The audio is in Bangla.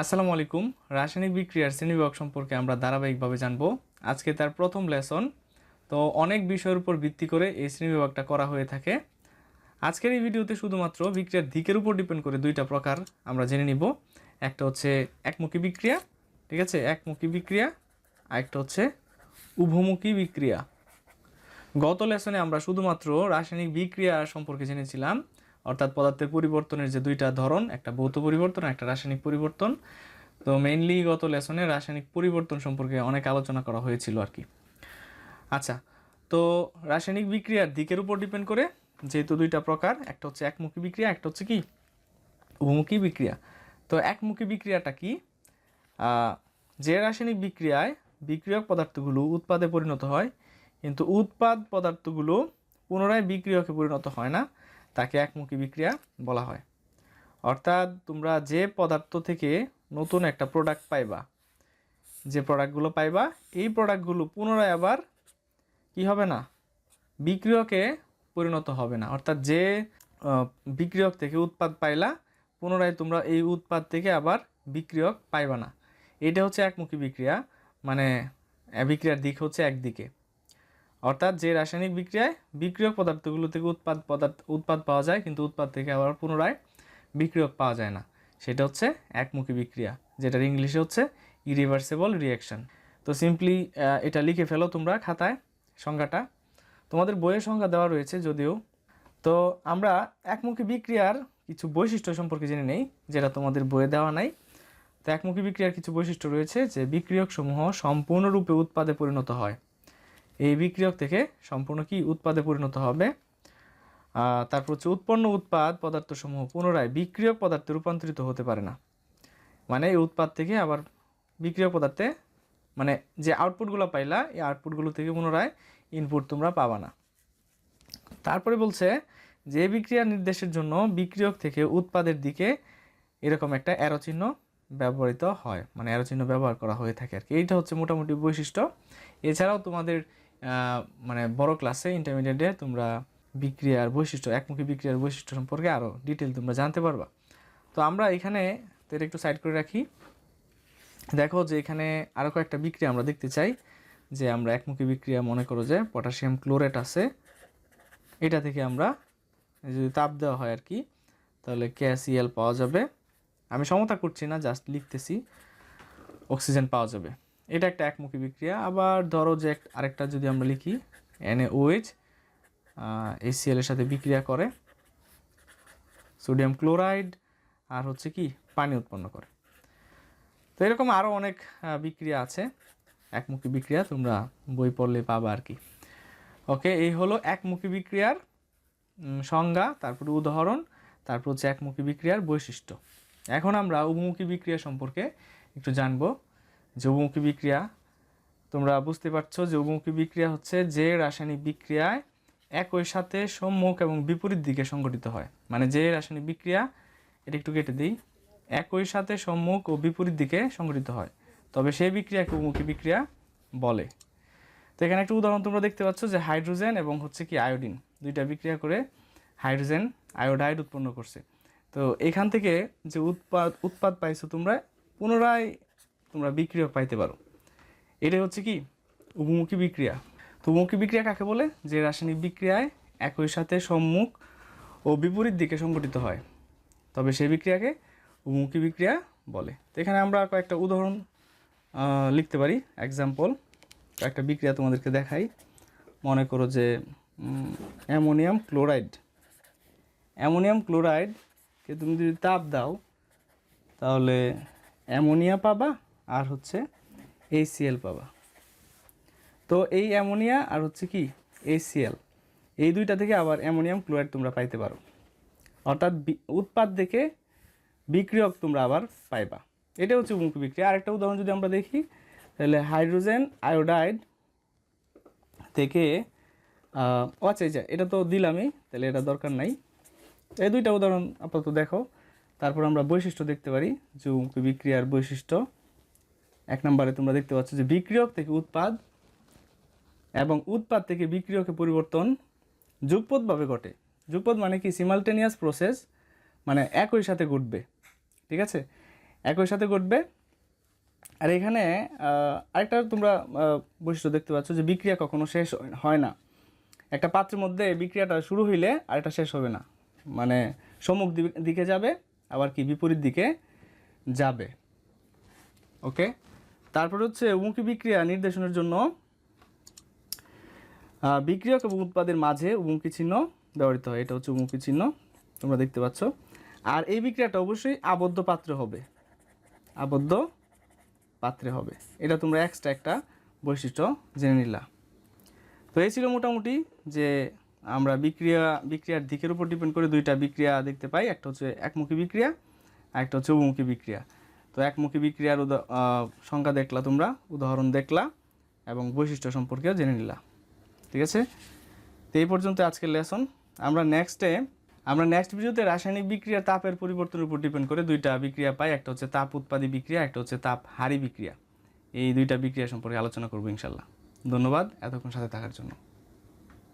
আসসালামু আলাইকুম। রাসায়নিক বিক্রিয়ার শ্রেণীবিভাগ সম্পর্কে আমরা ধারাবাহিকভাবে জানব। আজকে তার প্রথম লেসন। তো অনেক বিষয়ের উপর ভিত্তি করে এই শ্রেণীবিভাগটা করা হয়ে থাকে। আজকের এই ভিডিওতে শুধুমাত্র বিক্রিয়ার দিকের উপর ডিপেন্ড করে দুইটা প্রকার আমরা জেনে নিব। একটা হচ্ছে একমুখী বিক্রিয়া, ঠিক আছে? একমুখী বিক্রিয়া আর একটা হচ্ছে উভমুখী বিক্রিয়া। গত লেসনে আমরা শুধুমাত্র রাসায়নিক বিক্রিয়া সম্পর্কে জেনেছিলাম। অর্থাৎ পদার্থের পরিবর্তনের যে দুইটা ধরন, একটা ভৌত পরিবর্তন একটা রাসায়নিক পরিবর্তন। তো মেইনলি গত লেসনে রাসায়নিক পরিবর্তন সম্পর্কে অনেক আলোচনা করা হয়েছিল আর কি। আচ্ছা তো রাসায়নিক বিক্রিয়ার দিকের উপর ডিপেন্ড করে যেহেতু দুইটা প্রকার, একটা হচ্ছে একমুখী বিক্রিয়া, একটা হচ্ছে কি? উভমুখী বিক্রিয়া। তো একমুখী বিক্রিয়াটা কি? যে রাসায়নিক বিক্রিয়ায় বিক্রিয়ক পদার্থগুলো উৎপাদে পরিণত হয়, কিন্তু উৎপাদ পদার্থগুলো পুনরায় বিক্রিয়কে পরিণত হয় না। তাকে একমুখী বিক্রিয়া বলা হয়। অর্থাৎ তোমরা যে পদার্থ থেকে নতুন একটা প্রোডাক্ট পাইবা, যে প্রোডাক্টগুলো পাইবা, এই প্রোডাক্টগুলো পুনরায় আবার কি হবে না? বিক্রিয়কে পরিণত হবে না। অর্থাৎ যে বিক্রিয়ক থেকে উৎপাদ পাইলা, পুনরায় তোমরা এই উৎপাদ থেকে আবার বিক্রিয়ক পাইবা না। এটা হচ্ছে একমুখী বিক্রিয়া মানে বিক্রিয়ার দিক হচ্ছে একদিকে। অর্থাৎ যে রাসায়নিক বিক্রিয়ায় বিক্রিয়ক পদার্থগুলো থেকে উৎপাদ পদার্থ, উৎপাদ পাওয়া যায়, কিন্তু উৎপাদ থেকে আবার পুনরায় বিক্রিয়ক পাওয়া যায় না। সেটা হচ্ছে একমুখী বিক্রিয়া, যেটার ইংলিশে হচ্ছে ইরিভার্সেবল রিয়াকশন তো সিম্পলি এটা লিখে ফেলো তোমরা খাতায় সংজ্ঞাটা। তোমাদের বইয়ের সংজ্ঞা দেওয়া রয়েছে যদিও। তো আমরা একমুখী বিক্রিয়ার কিছু বৈশিষ্ট্য সম্পর্কে জেনে নেই, যেটা তোমাদের বইয়ে দেওয়া নাই। তো একমুখী বিক্রিয়ার কিছু বৈশিষ্ট্য রয়েছে যে বিক্রিয়ক সমূহ সম্পূর্ণরূপে উৎপাদে পরিণত হয়। এই বিক্রিয়ক থেকে সম্পূর্ণ কি উৎপাদে পরিণত হবে? তারপর হচ্ছে উৎপন্ন উৎপাদ পদার্থসমূহ পুনরায় বিক্রিয়ক পদার্থে রূপান্তরিত হতে পারে না। মানে এই উৎপাদ থেকে আবার বিক্রিয়ক পদার্থে মানে যে আউটপুটগুলো পাইলা, এই আউটপুটগুলো থেকে পুনরায় ইনপুট তোমরা পাবা না। তারপরে বলছে যে বিক্রিয়া নির্দেশের জন্য বিক্রিয়ক থেকে উৎপাদের দিকে এরকম একটা অ্যারো চিহ্ন ব্যবহৃত হয়। মানে অ্যারো চিহ্ন ব্যবহার করা হয়ে থাকে আর কি। এইটা হচ্ছে মোটামুটি বৈশিষ্ট্য। এছাড়াও তোমাদের মানে বড় ক্লাসে ইন্টারমিডিয়েটে তোমরা বিক্রিয়ার বৈশিষ্ট্য, একমুখী বিক্রিয়ার বৈশিষ্ট্য সম্পর্কে আরও ডিটেল তোমরা জানতে পারবা। তো আমরা এখানে তো একটু সাইড করে রাখি। দেখো যে এখানে আরও কয়েকটা বিক্রিয়া আমরা দেখতে চাই। যে আমরা একমুখী বিক্রিয়া মনে করো যে পটাশিয়াম ক্লোরেট আছে। এটা থেকে আমরা যদি তাপ দেওয়া হয় আর কি, তাহলে ক্যাসিএল পাওয়া যাবে। আমি সমতা করছি না জাস্ট লিখতেছি অক্সিজেন পাওয়া যাবে। এটা একটা একমুখী বিক্রিয়া। আবার ধরো যে আরেকটা যদি আমরা লিখি এনএওএইচ এসিএল এর সাথে বিক্রিয়া করে, সোডিয়াম ক্লোরাইড, আর হচ্ছে কি, পানি উৎপন্ন করে। তো এরকম আরও অনেক বিক্রিয়া আছে, একমুখী বিক্রিয়া, তোমরা বই পড়লে পাবা আর কি। ওকে, এই হলো একমুখী বিক্রিয়ার সংজ্ঞা, তারপরে উদাহরণ, তারপর হচ্ছে একমুখী বিক্রিয়ার বৈশিষ্ট্য। এখন আমরা উভমুখী বিক্রিয়া সম্পর্কে একটু জানব। যে উভমুখী বিক্রিয়া। তোমরা বুঝতে পারছ যে উভমুখী বিক্রিয়া হচ্ছে যে রাসায়নিক বিক্রিয়ায় একই সাথে সম্মুখ এবং বিপরীত দিকে সংঘটিত হয়। মানে যে রাসায়নিক বিক্রিয়া, এটা একটু কেটে দিই, একই সাথে সম্মুখ ও বিপরীত দিকে সংঘটিত হয়। তবে সেই বিক্রিয়াকে উভমুখী বিক্রিয়া বলে। তো এখানে একটা উদাহরণ তোমরা দেখতে পাচ্ছ যে হাইড্রোজেন এবং হচ্ছে কি আয়োডিন, দুইটা বিক্রিয়া করে হাইড্রোজেন আয়োডাইড উৎপন্ন করছে। তো এখান থেকে যে উৎপাদ উৎপাদ পাইছো তোমরা, পুনরায় তোমরা বিক্রিয়ক পাইতে পারো। এটাই হচ্ছে কি? উভমুখী বিক্রিয়া। তো উভমুখী বিক্রিয়া কাকে বলে? যে রাসায়নিক বিক্রিয়ায় একই সাথে সম্মুখ ও বিপরীত দিকে সংঘটিত হয়। তবে সেই বিক্রিয়াকে উভমুখী বিক্রিয়া বলে। তো এখানে আমরা কয়েকটা উদাহরণ লিখতে পারি। এক্সাম্পল কয়েকটা বিক্রিয়া তোমাদেরকে দেখাই। মনে করো যে অ্যামোনিয়াম ক্লোরাইড। অ্যামোনিয়াম ক্লোরাইডকে তুমি যদি তাপ দাও, তাহলে অ্যামোনিয়া পাবা আর হচ্ছে এইচসিএল পাবা। তো এই অ্যামোনিয়া আর হচ্ছে কি এইচসিএল এই দুইটা থেকে আবার অ্যামোনিয়াম ক্লোরাইড তোমরা পাইতে পারো। অর্থাৎ উৎপাদ দেখে বিক্রিয়ক তোমরা আবার পাইবা। এটা হচ্ছে মুখী বিক্রিয়া। আরেকটা উদাহরণ যদি আমরা দেখি, তাহলে হাইড্রোজেন আয়োডাইড থেকে আচ্ছা আচ্ছা এটা তো দিলামই, তাহলে এটা দরকার নাই। এই দুইটা উদাহরণ আপাতত দেখো তারপর আমরা বৈশিষ্ট্য দেখতে পারি যৌমুখী বিক্রিয়ার বৈশিষ্ট্য। এক নম্বরে তোমরা দেখতে পাচ্ছ যে বিক্রিয়ক থেকে উৎপাদ এবং উৎপাদ থেকে বিক্রিয়কে পরিবর্তন যুগপথভাবে ঘটে। যুগপথ মানে কি? সিমালটেনিয়াস প্রসেস মানে একই সাথে ঘটবে। ঠিক আছে? একই সাথে ঘটবে। আর এখানে আরেকটা তোমরা বৈশিষ্ট্য দেখতে পাচ্ছ যে বিক্রিয়া কখনো শেষ হয়- না। একটা পাত্রের মধ্যে বিক্রিয়াটা শুরু হইলে আর এটা শেষ হবে না। মানে সম্মুখ দিকে যাবে, আবার কি? বিপরীত দিকে যাবে। ওকে? তারপর হচ্ছে উমুখী বিক্রিয়া নির্দেশনের জন্য বিক্রিয়ক এবং উৎপাদের মাঝে উমুখী চিহ্ন ব্যবহৃত হয়। এটা হচ্ছে উমুখী চিহ্ন, তোমরা দেখতে পাচ্ছ। আর এই বিক্রিয়াটা অবশ্যই আবদ্ধ পাত্রে হবে। আবদ্ধ পাত্রে হবে। এটা তোমরা এক্সট্রা একটা বৈশিষ্ট্য জেনে নিলা। তো এই ছিল মোটামুটি যে আমরা বিক্রিয়া, বিক্রিয়ার দিকের উপর ডিপেন্ড করে দুইটা বিক্রিয়া দেখতে পাই। একটা হচ্ছে একমুখী বিক্রিয়া, আর একটা হচ্ছে উমুখী বিক্রিয়া। তো একমুখী বিক্রিয়ার সংখ্যা দেখলা তোমরা, উদাহরণ দেখলা এবং বৈশিষ্ট্য সম্পর্কেও জেনে নিলা। ঠিক আছে? তো এই পর্যন্ত আজকের লেসন আমরা নেক্সটে আমরা নেক্সট ভিডিওতে রাসায়নিক বিক্রিয়া তাপের পরিবর্তনের উপর ডিপেন্ড করে দুইটা বিক্রিয়া পাই। একটা হচ্ছে তাপ উৎপাদী বিক্রিয়া, একটা হচ্ছে তাপ হারি বিক্রিয়া। এই দুইটা বিক্রিয়া সম্পর্কে আলোচনা করব ইনশাল্লাহ। ধন্যবাদ এতক্ষণ সাথে থাকার জন্য।